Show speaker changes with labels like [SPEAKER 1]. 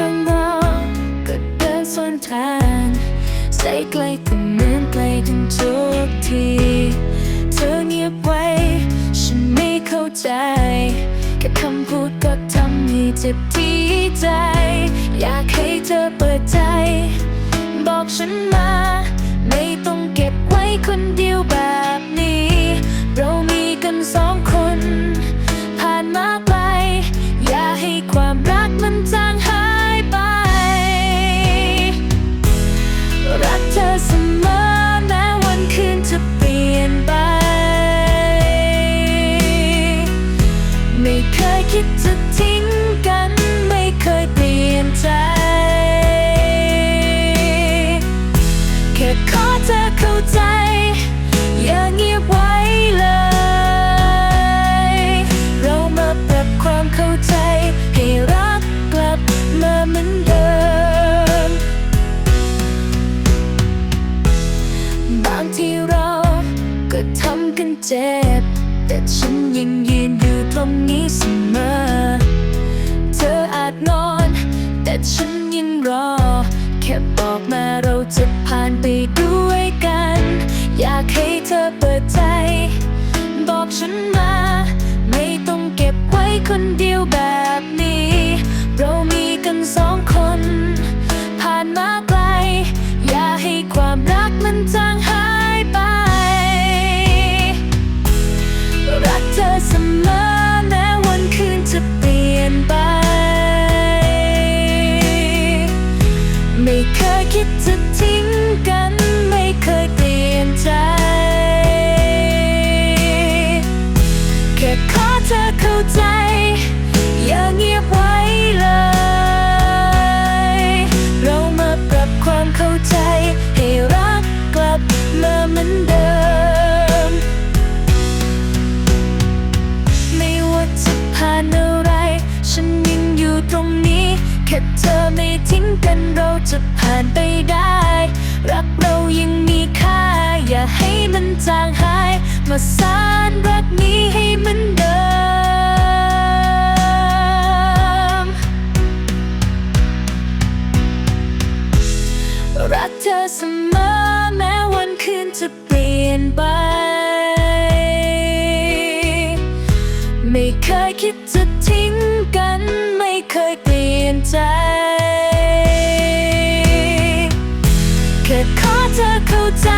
[SPEAKER 1] รั้งเราก็เดินสวนทางใจไกลแต่เหมือนไกลถึงทุกทีเธอเงียบไว้ ฉันไม่เข้าใจ แค่คำพูดก็ทำให้เจ็บที่ใจ อยากให้เธอเปิดใจ เจ็บ แต่ฉันยังยืนอยู่ตรงนี้เสมอ เธออาจนอน แต่ฉันยังรอ แค่บอกมาเราจะผ่านไป ใจ อย่าเงียบไว้เลย เรามาปรับความเข้าใจ ให้รักกลับมาเหมือนเดิม ไม่ว่าจะผ่านอะไร ฉันยังอยู่ตรงนี้ แค่เธอไม่ทิ้งกันเราจะผ่านไปได้ รักเรายังมีค่า อย่าให้มันจางหายมาสา รักเธอเสมอแม้วันคืนจะเปลี่ยนไป ไม่เคยคิดจะทิ้งกัน ไม่เคยเปลี่ยนใจแค่ขอเธอเข้าใจ